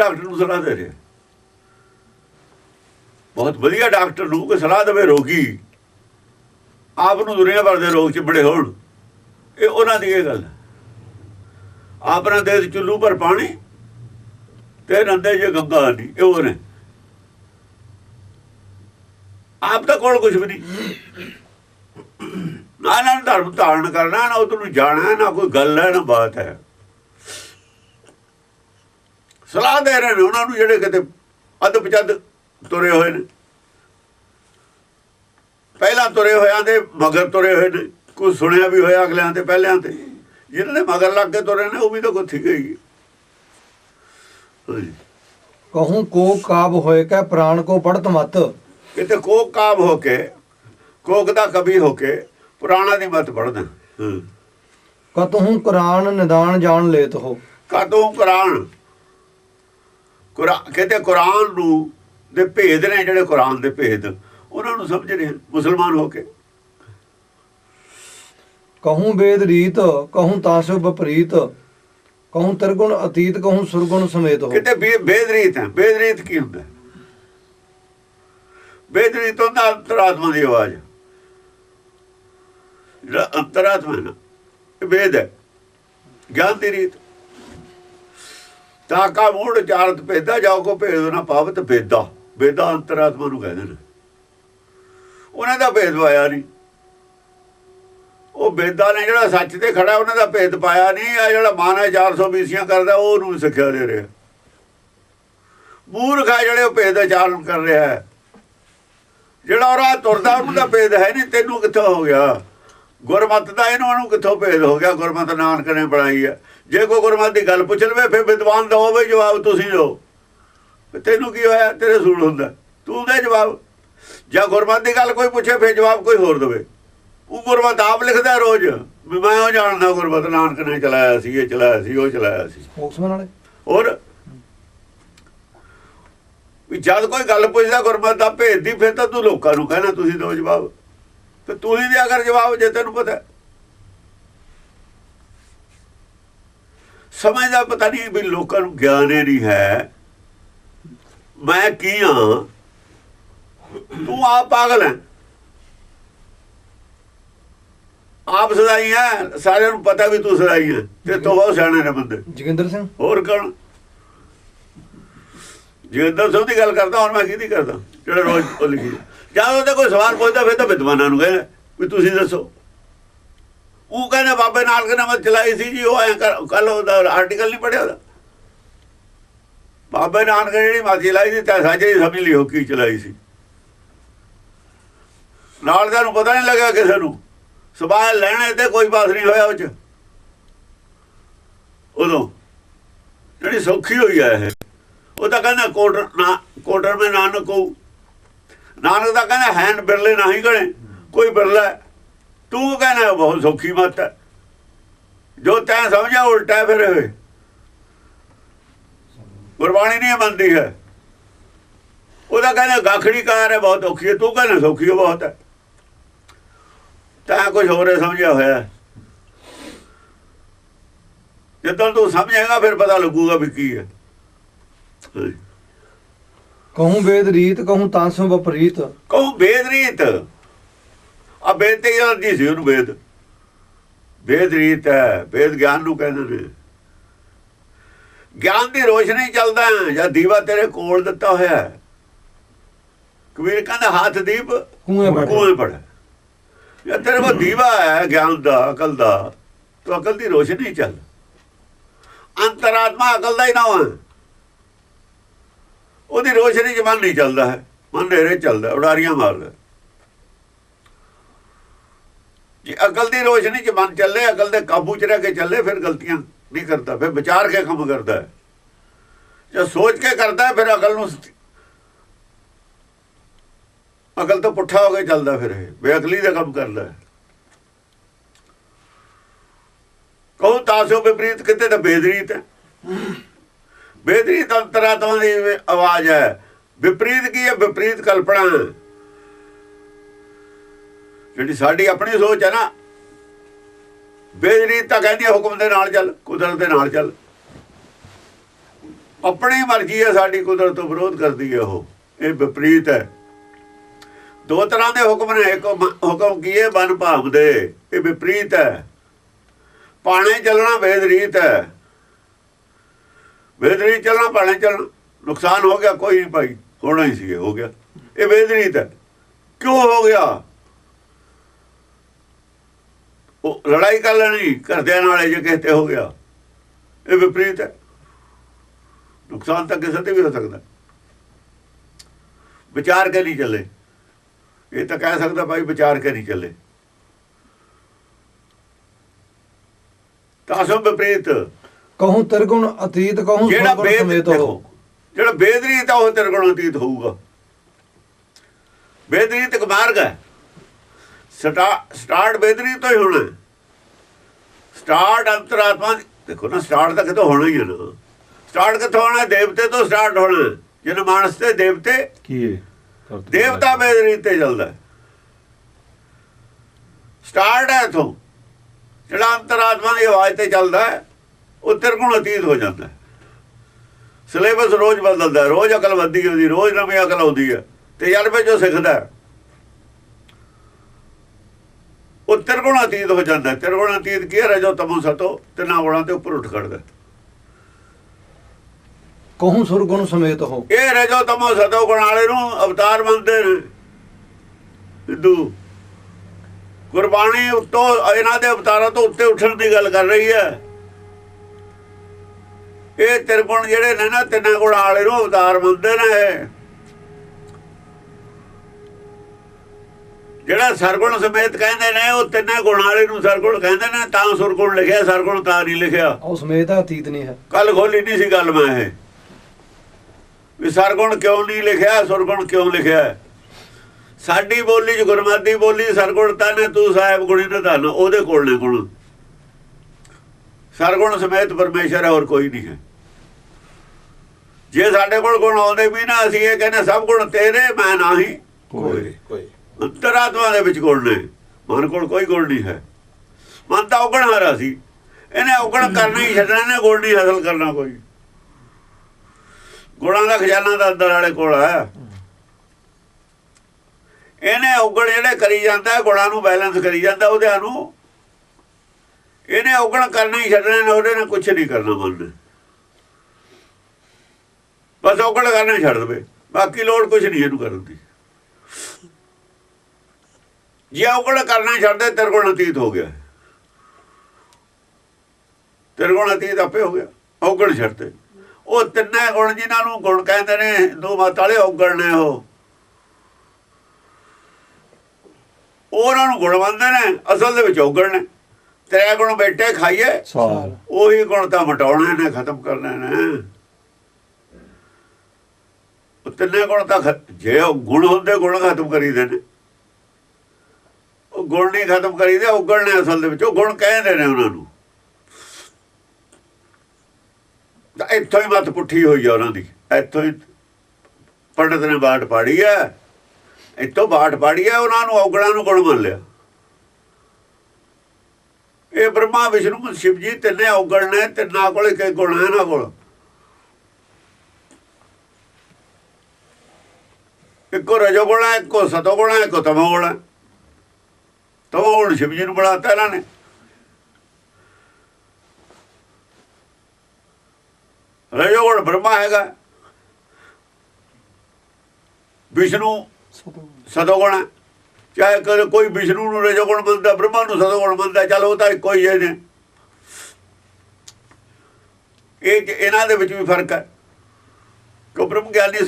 Doctor ਨੂੰ ਸਲਾਹ ਦੇ ਰਿਹਾ। ਬਹੁਤ ਵਧੀਆ ਡਾਕਟਰ ਨੂੰ ਕੋਈ ਸਲਾਹ ਦੇਵੇ ਰੋਗੀ। ਆਪ ਨੂੰ ਦੁਨੀਆ ਭਰ ਦੇ ਰੋਗ ਚ ਬੜੇ ਹੋਣ। ਇਹ ਉਹਨਾਂ ਦੀ ਇਹ ਗੱਲ ਆਪਣਾ ਦੇਸ਼ ਚੁੱਲੂ ਪਰ ਪਾਣੀ ਤੇ ਨੰਦੇ ਜੇ ਗੰਗਾ ਨਹੀਂ ਇਹ ਉਹ ਨੇ। ਆਪ ਤਾਂ ਕੋਲ ਕੁਝ ਵੀ ਨਹੀਂ। ਨਾ ਨਾ ਧਰਮ ਧਾਰਨ ਕਰਨਾ, ਨਾ ਉਹ ਨੂੰ ਜਾਣਾ, ਨਾ ਕੋਈ ਗੱਲ ਹੈ, ਨਾ ਬਾਤ ਹੈ। ਸਲਾਹ ਦੇ ਰਹੇ ਨੇ ਉਹਨਾਂ ਨੂੰ ਜਿਹੜੇ ਕਿਤੇ ਅੱਧ ਪਚੱਦ ਤੁਰੇ ਹੋਏ ਨੇ। ਪਹਿਲਾਂ ਤੁਰੇ ਹੋਇਆਂ ਦੇ ਮਗਰ ਤੁਰੇ ਹੋਏ ਨੇ। ਕੁਝ ਸੁਣਿਆ ਵੀ ਹੋਇਆ ਅਗਲਿਆਂ ਤੇ ਪਹਿਲਿਆਂ ਤੇ। ਜਿਹਨਾਂ ਨੇ ਮਗਰ ਲੱਗ ਕੇ ਤੁਰੇ ਨੇ ਉਹ ਵੀ ਤਾਂ ਕੋਈ ਗਈ ਕਹੂੰ ਕੋ ਕਾਬ ਹੋਏ ਕੈ ਪ੍ਰਾਣ ਕੋ ਪੜਤ ਮਤ। ਕਿਤੇ ਕੋਕ ਕਾਬ ਹੋ ਕੇ ਕੋਕ ਦਾ ਕਵੀ ਹੋ ਕੇ ਪੁਰਾਣਾ ਦੀ ਮਤ ਪੜਦਾ ਹਾਂ। ਕਤਹੂ ਕੁਰਾਨ ਨਿਦਾਨ ਜਾਣ ਲੇਤ ਹੋ। ਕਦੋਂ ਕੁਰਾਨ ਕੁਰਾਨ ਕਹਿੰਦੇ ਕੁਰਾਨ ਨੂੰ ਦੇ ਭੇਦ ਨੇ ਜਿਹੜੇ ਕੁਰਾਨ ਦੇ ਭੇਦ ਉਹਨਾਂ ਨੂੰ ਸਮਝ ਰਹੇ ਮੁਸਲਮਾਨ ਹੋ ਕੇ। ਕਹੂੰ ਵੇਦ ਰੀਤ ਕਹੂੰ ਤਾਸੋ ਵਿਪਰੀਤ ਕਹੂੰ ਤਰਗੁਣ ਅਤੀਤ ਕਹੂੰ ਸੁਰਗੁਣ ਸਮੇਤ ਹੋ। ਕਿਤੇ ਬੇ- ਬੇਦਰੀਤ ਹੈ ਬੇਦਰੀਤ ਕੀ ਹੁੰਦਾ? ਹੈ? ਬੇਦਰੀਤ ਹੁੰਦਾ ਅੰਤਰਾਤਮਾ ਦੀ ਆਵਾਜ਼। ਜਿਹੜਾ ਅੰਤਰਾਤਮਾ ਹੈ ਨਾ ਇਹ ਵੇਦ ਹੈ ਗਿਆਨ ਦੀ ਰੀਤ। ਤਾਕਾ ਮੂੜ ਚਾਰਤ ਭੇਦਾ, ਜਾਓ ਕੋ ਭੇਦ ਨਾ ਪਾਵਤ ਭੇਦਾ। ਵੇਦਾ ਅੰਤਰਾਤਮਾ ਨੂੰ ਕਹਿੰਦੇ ਨੇ। ਉਹਨਾਂ ਦਾ ਭੇਦ ਪਾਇਆ ਨਹੀਂ। ਉਹ ਬੇਦਾ ਨੇ ਜਿਹੜਾ ਸੱਚ ਤੇ ਖੜਾ, ਉਹਨਾਂ ਦਾ ਭੇਦ ਪਾਇਆ ਨਹੀਂ। ਆ ਜਿਹੜਾ ਮਾਨਾ 400 ਬੀਸੀਆਂ ਕਰਦਾ, ਉਹ ਉਹਨੂੰ ਸਿੱਖਿਆ ਦੇ ਰਿਹਾ। ਮੂਰਖ ਹੈ ਜਿਹੜੇ ਉਹ ਭੇਦ ਆਚਾਰਨ ਕਰ ਰਿਹਾ ਹੈ। ਜਿਹੜਾ ਉਹ ਰਾਹ ਤੁਰਦਾ, ਉਹਨੂੰ ਤਾਂ ਭੇਦ ਹੈ ਨਹੀਂ। ਤੈਨੂੰ ਕਿੱਥੋਂ ਹੋ ਗਿਆ? ਗੁਰਮਤ ਦਾ ਇਹਨਾਂ ਨੂੰ ਕਿੱਥੋਂ ਭੇਦ ਹੋ ਗਿਆ? ਗੁਰਮਤ ਨਾਨਕ ਨੇ ਬਣਾਈ ਹੈ। ਜੇ ਕੋਈ ਗੁਰਮਤ ਦੀ ਗੱਲ ਪੁੱਛ ਲਵੇ ਫਿਰ ਵਿਦਵਾਨ ਦਾ ਹੋਵੇ ਜਵਾਬ ਤੁਸੀਂ ਦਿਓ। ਤੈਨੂੰ ਕੀ ਹੋਇਆ? ਤੇਰੇ ਸੂਲ ਹੁੰਦਾ। ਤੂੰ ਦੇ ਜਵਾਬ। ਜਾਂ ਗੁਰਮਤ ਦੀ ਗੱਲ ਕੋਈ ਪੁੱਛੇ ਫਿਰ ਜਵਾਬ ਕੋਈ ਹੋਰ ਦੇਵੇ। ਉਹ ਗੁਰਮਤ ਆਪ ਲਿਖਦਾ ਰੋਜ਼ ਵੀ ਮੈਂ ਉਹ ਜਾਣਦਾ ਗੁਰਮਤ ਨਾਨਕ ਨੇ ਚਲਾਇਆ ਸੀ ਇਹ ਚਲਾਇਆ ਸੀ ਉਹ ਚਲਾਇਆ ਸੀ। ਸਪੋਕਸਮੈਨ ਵਾਲੇ? ਹੋਰ? ਵੀ ਜਦ ਕੋਈ ਗੱਲ ਪੁੱਛਦਾ ਗੁਰਮਤ ਦਾ ਭੇਦ ਦੀ ਫਿਰ ਤਾਂ ਤੂੰ ਲੋਕਾਂ ਨੂੰ ਕਹਿਣਾ ਤੁਸੀਂ ਦਿਓ ਜਵਾਬ। ਤੇ ਤੂੰ ਹੀ ਦਿਆ ਕਰ ਜਵਾਬ ਜੇ ਤੈਨੂੰ ਪਤਾ। ਹੈ। ਸਮਝ ਦਾ ਪਤਾ ਨਹੀਂ ਵੀ ਲੋਕਾਂ ਨੂੰ ਗਿਆਨ ਹੀ ਨਹੀਂ ਹੈ। ਮੈਂ ਕੀ ਹਾਂ? ਤੂੰ ਆਪ ਪਾਗਲ ਹੈ। ਆਪ ਸਦਾਈ ਹੈ ਸਾਰਿਆਂ ਨੂੰ ਪਤਾ ਵੀ ਤੂੰ ਸਦਾਈ ਹੈ। ਤੇ ਤੋਂ ਬਹੁਤ ਸਿਆਣੇ ਨੇ ਬੰਦੇ। ਜੋਗਿੰਦਰ ਸਿੰਘ? ਹੋਰ ਕੌਣ? ਜਿੰਦਰ ਸਿੰਘ ਦੀ ਗੱਲ ਕਰਦਾ ਹੁਣ ਮੈਂ ਕਿਹਦੀ ਕਰਦਾ? ਜਿਹੜਾ ਰੋਜ਼ ਉਹ ਲਿਖੀ ਜਦ ਉਹਦੇ ਕੋਈ ਸਵਾਲ ਪੁੱਛਦਾ ਫਿਰ ਤਾਂ ਵਿਦਵਾਨਾਂ ਨੂੰ ਕਹਿੰਦਾ ਵੀ ਤੁਸੀਂ ਦੱਸੋ। ਉਹ ਕਹਿੰਦਾ ਬਾਬੇ ਨਾਨਕ ਨੇ ਮੈਂ ਚਲਾਈ ਸੀ ਜੀ, ਉਹ ਐ ਕੱਲ ਉਹਦਾ ਆਰਟੀਕਲ ਨਹੀਂ ਪੜਿਆ ਉਹਦਾ। ਬਾਬੇ ਨਾਨਕ ਨੇ ਜਿਹੜੀ ਮਾਤੀ ਲਾਈ ਸੀ ਤਾਂ ਸਾਜੇ ਸਮਝ ਲਿਓ ਕੀ ਚਲਾਈ ਸੀ। ਨਾਲ ਦਾ ਨੂੰ ਪਤਾ ਨਹੀਂ ਲੱਗਾ ਕਿਸੇ ਨੂੰ। ਸਵਾਲ ਲੈਣੇ ਤੇ ਕੋਈ ਬਾਤ ਨਹੀਂ ਹੋਇਆ ਉਹ ਚ। ਉਦੋਂ ਜਿਹੜੀ ਸੌਖੀ ਹੋਈ ਹੈ ਇਹ। ਉਹ ਤਾਂ ਕਹਿੰਦਾ ਕੋਟਰ ਨਾ, ਕੋਟਰ ਮੈਂ ਨਾਨਕ ਕੋ। ਨਾਨਕ ਦਾ ਕਹਿੰਦਾ ਹੈਨ ਬਿਰਲੇ ਨਹੀਂ ਗਣੇ। ਕੋਈ ਬਿਰਲਾ ਤੂੰ ਕਹਿੰਦਾ ਬਹੁਤ ਸੌਖੀ ਮਤ ਹੈ। ਜੋ ਤੈਂ ਸਮਝਿਆ ਉਲਟਾ ਫਿਰ। ਗੁਰਬਾਣੀ ਨਹੀਂ ਮੰਨਦੀ ਹੈ। ਉਹਦਾ ਕਹਿੰਦਾ ਗਾਖੜੀ ਕਾਰ ਹੈ ਬਹੁਤ ਔਖੀ ਹੈ। ਤੂੰ ਕਹਿੰਦਾ ਸੌਖੀ ਹੈ ਬਹੁਤ ਹੈ। ਤੈਂ ਕੁਝ ਹੋਰ ਸਮਝਿਆ ਹੋਇਆ। ਜਦੋਂ ਤੂੰ ਸਮਝੇਗਾ ਫਿਰ ਪਤਾ ਲੱਗੂਗਾ ਵੀ ਕੀ ਹੈ। ਕਹੂੰ ਵੇਦ ਰੀਤ ਕਹੂੰ ਤਾਸੋ ਵਿਪਰੀਤ। ਕਹੂੰ ਵੇਦ ਰੀਤ। ਆ ਵੇਦ ਤੇ ਜਾਂਦੀ ਸੀ ਉਹਨੂੰ ਵੇਦ? ਵੇਦ ਰੀਤ ਹੈ ਵੇਦ ਗਿਆਨ ਨੂੰ ਕਹਿੰਦੇ ਨੇ। ਗਿਆਨ ਦੀ ਰੋਸ਼ਨੀ ਚੱਲਦਾ ਹੈ, ਜਾਂ ਦੀਵਾ ਤੇਰੇ ਕੋਲ ਦਿੱਤਾ ਹੋਇਆ ਹੈ। ਕਬੀਰ ਕਹਿੰਦਾ ਹੱਥ ਦੀਪ। ਕੂਏ ਪੜ ਜਾਂ ਤੇਰੇ ਕੋਲ ਦੀਵਾ ਹੈ ਗਿਆਨ ਦਾ ਅਕਲ ਦਾ ਤੋ ਅਕਲ ਦੀ ਰੋਸ਼ਨੀ ਚੱਲ। ਅੰਤਰਾਤਮਾ ਅਕਲ ਦਾ ਹੀ ਨਾਮ ਹੈ ਉਹਦੀ ਰੋਸ਼ਨੀ ਮਨ ਨਹੀਂ ਚੱਲਦਾ ਹੈ ਮਨ ਨੇਰੇ ਚੱਲਦਾ ਉਡਾਰੀਆਂ ਮਾਰਦਾ ਜੇ ਅਕਲ ਦੀ ਰੋਸ਼ਨੀ ਚ ਮਨ ਚੱਲੇ, ਅਕਲ ਦੇ ਕਾਬੂ ਚ ਰਹਿ ਕੇ ਚੱਲੇ, ਫਿਰ ਗਲਤੀਆਂ ਨਹੀਂ ਕਰਦਾ, ਫਿਰ ਵਿਚਾਰ ਕੇ ਕੰਮ ਕਰਦਾ ਹੈ। ਜੇ ਸੋਚ ਕੇ ਕਰਦਾ ਫਿਰ ਅਕਲ ਨੂੰ ਅਕਲ ਤੋਂ ਪੁੱਠਾ ਹੋ ਕੇ ਚੱਲਦਾ ਫਿਰ ਇਹ ਬੇਅਕਲੀ ਦਾ ਕੰਮ ਕਰਦਾ ਕਹੋ ਤਾਸੋ ਵਿਪਰੀਤ, ਕਿਤੇ ਤਾਂ ਬੇਦਰੀਤ ਹੈ। ਬੇਦਰੀਤ ਅੰਤਰਾਤਮਾ ਦੀ ਆਵਾਜ਼ ਹੈ। ਵਿਪਰੀਤ ਕੀ ਹੈ? ਵਿਪਰੀਤ ਕਲਪਨਾ ਜਿਹੜੀ ਸਾਡੀ ਆਪਣੀ ਸੋਚ ਹੈ ਨਾ ਬੇਦਰੀਤ ਤਾਂ ਕਹਿੰਦੀ ਹੈ ਹੁਕਮ ਦੇ ਨਾਲ ਚੱਲ ਕੁਦਰਤ ਦੇ ਨਾਲ ਚੱਲ। ਆਪਣੀ ਮਰਜ਼ੀ ਹੈ ਸਾਡੀ ਕੁਦਰਤ ਤੋਂ ਵਿਰੋਧ ਕਰਦੀ ਹੈ ਉਹ ਇਹ ਵਿਪਰੀਤ ਹੈ। ਦੋ ਤਰ੍ਹਾਂ ਦੇ ਹੁਕਮ ਨੇ ਇੱਕ ਹੁਕਮ ਕੀ ਹੈ? ਮਨ ਭਾਵ ਦੇ ਇਹ ਵਿਪਰੀਤ ਹੈ। ਪਾਣੇ ਚੱਲਣਾ ਬੇਦਰੀਤ ਹੈ। ਬੇਦਰੀਤ ਚੱਲਣਾ ਪਾਣੇ ਚੱਲਣਾ ਨੁਕਸਾਨ ਹੋ ਗਿਆ ਕੋਈ ਨਹੀਂ ਭਾਈ ਹੋਣਾ ਹੀ ਸੀ ਇਹ, ਹੋ ਗਿਆ। ਇਹ ਵੇਦ ਹੈ। ਕਿਉਂ ਹੋ ਗਿਆ ਉਹ ਲੜਾਈ ਕਰ ਲੈਣੀ ਘਰਦਿਆਂ ਨਾਲ ਜੇ ਕਿਸੇ ਤੇ ਹੋ ਗਿਆ। ਇਹ ਵਿਪਰੀਤ ਹੈ। ਨੁਕਸਾਨ ਤਾਂ ਕਿਸੇ ਤੇ ਵੀ ਹੋ ਸਕਦਾ। ਵਿਚਾਰ ਕੇ ਨਹੀਂ ਚੱਲੇ। ਇਹ ਤਾਂ ਕਹਿ ਸਕਦਾ ਭਾਈ ਵਿਚਾਰ ਕੇ ਨਹੀਂ ਚੱਲੇ। ਤਾਂ ਸਭ ਵਿਪਰੀਤ। ਕਹੂੰ ਤਿਰਗੁਣ ਅਤੀਤ ਕਹੂੰ ਜਿਹੜਾ ਹੋ ਜਿਹੜਾ ਵੇਦਰੀਤ ਆ ਉਹ ਤੇਰੇ ਕੋਲੋਂ ਅਤੀਤ ਹੋਊਗਾ। ਵੇਦਰੀਤ ਇੱਕ ਮਾਰਗ ਹੈ। ਸਟਾਰਟ ਵੇਦਰੀਤ ਤੋਂ ਹੀ ਹੋਣਾ। ਸਟਾਰਟ ਅੰਤਰਾਤਮਾ ਦੇਖੋ ਨਾ ਸਟਾਰਟ ਤਾਂ ਕਿਤੋਂ ਹੋਣਾ ਹੀ ਹੈ ਨਾ ਸਟਾਰਟ ਕਿੱਥੋਂ ਹੋਣਾ? ਦੇਵਤੇ ਤੋਂ ਸਟਾਰਟ ਹੋਣਾ। ਜਿਨ ਮਾਨਸ ਤੇ ਦੇਵਤੇ ਕੀ ਹੈ ਦੇਵਤਾ ਵੇਦਰੀਤ ਤੇ ਚੱਲਦਾ। ਸਟਾਰਟ ਹੈ ਇਥੋਂ ਜਿਹੜਾ ਅੰਤਰਾਤਮਾ ਦੀ ਆਵਾਜ਼ ਤੇ ਚੱਲਦਾ ਉਹ ਤਿਰਗੁਣ ਅਤੀਤ ਹੋ ਜਾਂਦਾ ਸਿਲੇਬਸ ਰੋਜ਼ ਬਦਲਦਾ ਰੋਜ਼ ਅਕਲ ਵੱਧਦੀ ਹੁੰਦੀ ਰੋਜ਼ ਨਵੀਂ ਅਕਲ ਆਉਂਦੀ ਹੈ ਤਜਰਬੇ ਜੋ ਸਿੱਖਦਾ ਹੈ। ਉਹ ਤਿਰਗੁਣ ਅਤੀਤ ਹੋ ਜਾਂਦਾ। ਤਿਰਗੁਣ ਅਤੀਤ ਕੀ ਹੈ? ਰਜੋ ਤਮੋ ਸਤੋ ਤਿੰਨਾਂ ਗੁਣਾਂ ਤੇ ਉੱਪਰ ਉੱਠ ਖੜਦਾ। ਕਹੂੰ ਸੁਰਗੁਣ ਸਮੇਤ ਹੋ। ਇਹ ਰਜੋ ਤਮੋ ਸਤੋ ਗੁਣ ਵਾਲੇ ਨੂੰ ਅਵਤਾਰ ਮੰਨਦੇ ਨੇ। ਹਿੰਦੂ ਗੁਰਬਾਣੀ ਉੱਤੋਂ ਇਹਨਾਂ ਦੇ ਅਵਤਾਰਾਂ ਤੋਂ ਉੱਤੇ ਉੱਠਣ ਦੀ ਗੱਲ ਕਰ ਰਹੀ ਹੈ। ਇਹ ਤਿਰਗੁਣ ਜਿਹੜੇ ਨੇ ਨਾ ਤਿੰਨਾਂ ਗੁਣ ਵਾਲੇ ਨੂੰ ਅਵਤਾਰ ਮੰਨਦੇ ਨੇ। ਜਿਹੜਾ ਸਰਗੁਣ ਸਮੇਤ ਕਹਿੰਦੇ ਨੇ ਉਹ ਤਿੰਨੇ ਗੁਣ ਵਾਲੇ ਨੂੰ ਸਰਗੁਣ ਕਹਿੰਦੇ ਨੇ ਤਾਂ ਸੁਰਗੁਣ ਲਿਖਿਆ ਸਰਗੁਣ ਤਾਂ ਨਹੀਂ ਲਿਖਿਆ। ਉਹ ਸਮੇਤ ਅਤੀਤ ਨਹੀਂ ਹੈ। ਕੱਲ ਖੋਲੀ ਨਹੀਂ ਸੀ ਗੱਲ ਮੈਂ ਇਹ। ਵੀ ਸਰਗੁਣ ਕਿਉਂ ਨਹੀਂ ਲਿਖਿਆ ਸੁਰਗੁਣ ਕਿਉਂ ਲਿਖਿਆ? ਸਾਡੀ ਬੋਲੀ ਚ ਗੁਰਮਤਿ ਬੋਲੀ ਸਰਗੁਣ ਤਾਂ ਨੇ ਤੂੰ ਸਾਹਿਬ ਗੁਣੀ ਨਿਧਾਨ ਉਹਦੇ ਕੋਲ ਨੇ ਗੁਣ। ਸਰਗੁਣ ਸਮੇਤ ਪਰਮੇਸ਼ਰ ਹੈ ਹੋਰ ਕੋਈ ਨਹੀਂ ਹੈ। ਜੇ ਸਾਡੇ ਕੋਲ ਗੁਣ ਆਉਂਦੇ ਵੀ ਨਾ ਅਸੀਂ ਇਹ ਕਹਿੰਦੇ ਸਭ ਗੁਣ ਤੇਰੇ ਮੈਂ ਨਹੀਂ। ਕੋਈ ਕੋਈ ਅੰਤਰਾਤਮਾ ਦੇ ਵਿੱਚ ਗੁਣ ਨੇ। ਮਨ ਕੋਲ ਕੋਈ ਗੁਣ ਨਹੀਂ ਹੈ। ਮਨ ਤਾਂ ਔਗਣ ਹਾਰਾ ਸੀ। ਇਹਨੇ ਔਗਣ ਕਰਨਾ ਹੀ ਛੱਡਣਾ ਨੇ ਗੁਣ ਨਹੀਂ ਹਾਸਲ ਕਰਨਾ ਕੋਈ। ਗੁਣਾਂ ਦਾ ਖਜ਼ਾਨਾ ਤਾਂ ਅੰਦਰ ਵਾਲੇ ਕੋਲ ਹੈ। ਇਹਨੇ ਔਗਣ ਜਿਹੜੇ ਕਰੀ ਜਾਂਦਾ, ਗੁਣਾਂ ਨੂੰ ਬੈਲੈਂਸ ਕਰੀ ਜਾਂਦਾ, ਉਹਦੇ ਨੂੰ। ਇਹਨੇ ਔਗਣ ਕਰਨਾ ਹੀ ਛੱਡਣਾ ਨੇ ਉਹਦੇ ਨਾਲ ਕੁਝ ਨਹੀਂ ਕਰਨਾ ਮਨ ਨੇ। ਬਸ ਔਗਣ ਕਰਨਾ ਛੱਡ ਦੇਵੇ। ਬਾਕੀ ਲੋੜ ਕੁਝ ਨਹੀਂ ਇਹਨੂੰ ਕਰਨ ਦੀ। ਜੇ ਔਗਣ ਕਰਨਾ ਹੀ ਛੱਡ ਦੇ ਤੇਰੇ ਕੋਲ ਅਤੀਤ ਹੋ ਗਿਆ। ਤੇਰੇ ਕੋਲ ਅਤੀਤ ਆਪੇ ਹੋ ਗਿਆ। ਔਗਣ ਛੱਡਦੇ ਉਹ ਤਿੰਨੇ ਗੁਣ ਜਿਨ੍ਹਾਂ ਨੂੰ ਗੁਣ ਕਹਿੰਦੇ ਨੇ ਹਿੰਦੂ ਮਤ ਵਾਲੇ ਔਗਣ ਨੇ ਉਹ। ਉਹਨਾਂ ਨੂੰ ਗੁਣ ਮੰਨਦੇ ਨੇ ਅਸਲ ਦੇ ਵਿੱਚ ਔਗਣ ਨੇ। ਤੇਰੇ ਗੁਣ ਬੈਠੇ ਖਾਈਏ। ਸਾਲ। ਉਹੀ ਗੁਣ ਤਾਂ ਮਟਾਉਣੇ ਨੇ ਖਤਮ ਕਰਨੇ ਨੇ। ਉਹ ਤਿੰਨੇ ਗੁਣ ਤਾਂ ਜੇ ਗੁਣ ਹੁੰਦੇ ਗੁਣ ਖਤਮ ਕਰੀਦੇ ਨੇ ਗੁਣ ਨਹੀਂ ਖਤਮ ਕਰੀਦੇ ਔਗਣ ਨੇ ਅਸਲ ਦੇ ਵਿੱਚ, ਉਹ ਗੁਣ ਕਹਿੰਦੇ ਨੇ ਉਹਨਾਂ ਨੂੰ। ਤਾਂ ਇੱਥੋਂ ਹੀ ਮਤ ਪੁੱਠੀ ਹੋਈ ਆ ਉਹਨਾਂ ਦੀ। ਇੱਥੋਂ ਹੀ ਪੰਡਤ ਨੇ ਬਾਟ ਪਾੜੀ ਆ। ਇੱਥੋਂ ਬਾਟ ਪਾੜੀ ਆ, ਉਹਨਾਂ ਨੂੰ ਔਗਲਾਂ ਨੂੰ ਗੁਣ ਮੰਨ ਲਿਆ। ਇਹ ਬ੍ਰਹਮਾ, ਵਿਸ਼ਨੂੰ ਸ਼ਿਵ ਜੀ ਤਿੰਨੇ ਔਗਣ ਨੇ ਤਿੰਨਾਂ ਕੋਲ ਇੱਕ ਗੁਣ ਹੈ ਇਹਨਾਂ ਕੋਲ। ਇੱਕੋ ਰਜੋ ਗੁਣ ਹੈ ਇੱਕੋ ਸਤੋ ਗੁਣ ਹੈ ਇੱਕੋ ਤਮੋ ਗੁਣ ਹੈ ਤਮੋ ਗੁਣ ਸ਼ਿਵ ਜੀ ਨੂੰ ਬਣਾਤਾ ਇਹਨਾਂ ਨੇ। ਰਜੋ ਬ੍ਰਹਮਾ ਹੈਗਾ, ਵਿਸ਼ਨੂੰ ਸਦੋਗੁਣ ਚਾਹੇ ਕਦੇ ਕੋਈ ਵਿਸ਼ਨੂੰ ਨੂੰ ਰਜੋ ਗੁਣ ਮੰਨਦਾ ਬ੍ਰਹਮਾ ਨੂੰ ਸਦੋਗੁਣ ਮੰਨਦਾ ਚਲ ਉਹ ਤਾਂ ਇੱਕੋ ਹੀ ਹੈ ਨੇ ਇਹ ਇਹਨਾਂ ਦੇ ਵਿੱਚ ਵੀ ਫ਼ਰਕ ਹੈ। ਕਿ ਬ੍ਰਹਮ ਗਿਆਨੀ